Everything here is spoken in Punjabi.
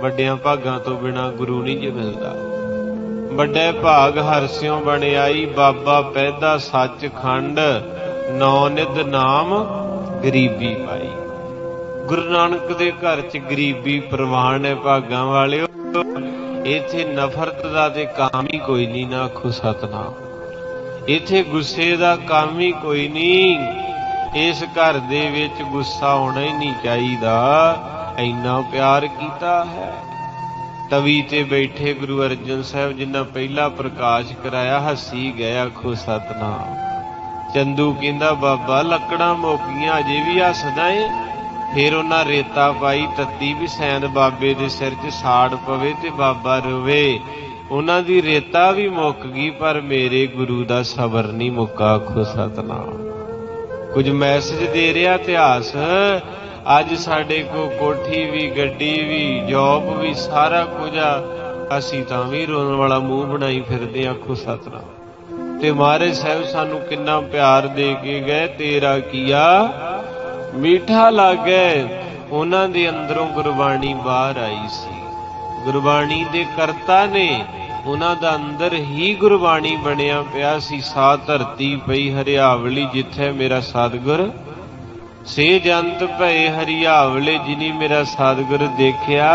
ਵੱਡਿਆਂ ਭਾਗਾਂ ਤੋਂ ਬਿਨਾ ਗੁਰੂ ਨਹੀਂ ਜੇ ਮਿਲਦਾ। ਵੱਡੇ ਭਾਗ ਹਰਸਿਓ ਬਣਾਈ ਬਾਬਾ ਪੈਦਾ ਸੱਚਖੰਡ, ਨੌ ਨਿਧ ਨਾਮ, ਗਰੀਬੀ ਪਾਈ। ਗੁਰੂ ਨਾਨਕ ਦੇ ਘਰ 'ਚ ਗਰੀਬੀ ਪ੍ਰਵਾਨ ਹੈ ਭਾਗਾਂ ਵਾਲਿਓ। ਇਥੇ ਨਫ਼ਰਤ ਦਾ ਤੇ ਕੰਮ ਹੀ ਕੋਈ ਨਹੀਂ, ਨਾ ਆਖੋ ਸਤਨਾਮ। ਇੱਥੇ ਗੁੱਸੇ ਦਾ ਕੰਮ ਹੀ ਕੋਈ ਨਹੀਂ, ਇਸ ਘਰ ਦੇ ਵਿੱਚ ਗੁੱਸਾ ਹੋਣਾ ਹੀ ਨਹੀਂ ਚਾਹੀਦਾ। ਇੰਨਾ ਪਿਆਰ ਕੀਤਾ ਹੈ। ਤਵੀ ਤੇ ਬੈਠੇ ਗੁਰੂ ਅਰਜਨ ਸਾਹਿਬ ਜਿਨ੍ਹਾਂ ਪਹਿਲਾ ਪ੍ਰਕਾਸ਼ ਕਰਾਇਆ, ਹੱਸੀ ਗਏ, ਆਖੋ ਸਤਨਾਮ। ਚੰਦੂ ਕਹਿੰਦਾ, ਬਾਬਾ, ਲੱਕੜਾਂ ਮੋਕੀਆਂ ਅਜੇ ਵੀ ਹੱਸਦਾ ਏ। ਫਿਰ ਉਹਨਾਂ ਰੇਤਾ ਪਾਈ, ਤੱਤੀ ਵੀ ਸੈਂਦ ਬਾਬੇ ਦੇ ਸਿਰ 'ਚ ਸਾੜ ਪਵੇ ਤੇ ਬਾਬਾ ਰੋਵੇ। ਉਹਨਾਂ ਦੀ ਰੇਤਾ ਵੀ ਮੁੱਕ ਗਈ, ਪਰ ਮੇਰੇ ਗੁਰੂ ਦਾ ਸਬਰ ਨਹੀਂ ਮੁੱਕਾ, ਆਖੋ ਸਤਨਾਮ। ਕੁਝ ਮੈਸੇਜ ਦੇ ਰਿਹਾ ਇਤਿਹਾਸ? ਅੱਜ ਸਾਡੇ ਕੋ ਕੋਠੀ ਵੀ, ਗੱਡੀ ਵੀ ਜੌਬ ਵੀ, ਸਾਰਾ ਕੁਝ ਆ। ਅਸੀਂ ਤਾਂ ਵੀ ਰੋਣ ਵਾਲਾ ਮੂੰਹ ਬਣਾਈ ਫਿਰਦੇ ਆਖੋ ਸਤਨਾਮ। ਤੇ ਮਹਾਰਾਜ ਸਾਹਿਬ ਸਾਨੂੰ ਕਿੰਨਾ ਪਿਆਰ ਦੇ ਕੇ ਗਏ, ਤੇਰਾ ਕੀਆ ਮੀਠਾ ਲੱਗੇ, ਉਹਨਾਂ ਦੇ ਅੰਦਰੋਂ ਗੁਰਬਾਣੀ ਬਾਹਰ ਆਈ ਸੀ। ਗੁਰਬਾਣੀ ਦੇ ਕਰਤਾ ਨੇ, ਉਹਨਾਂ ਦਾ ਅੰਦਰ ਹੀ ਗੁਰਬਾਣੀ ਬਣਿਆ ਪਿਆ ਸੀ। ਸਾ ਧਰਤੀ ਪਈ ਹਰਿਆਵਲੀ, ਜਿੱਥੇ ਮੇਰਾ ਸਤਿਗੁਰ ਸੇ ਜੰਤ ਭਏ ਹਰਿਆਵਲੇ ਜਿਨੀ ਮੇਰਾ ਸਤਿਗੁਰ ਦੇਖਿਆ।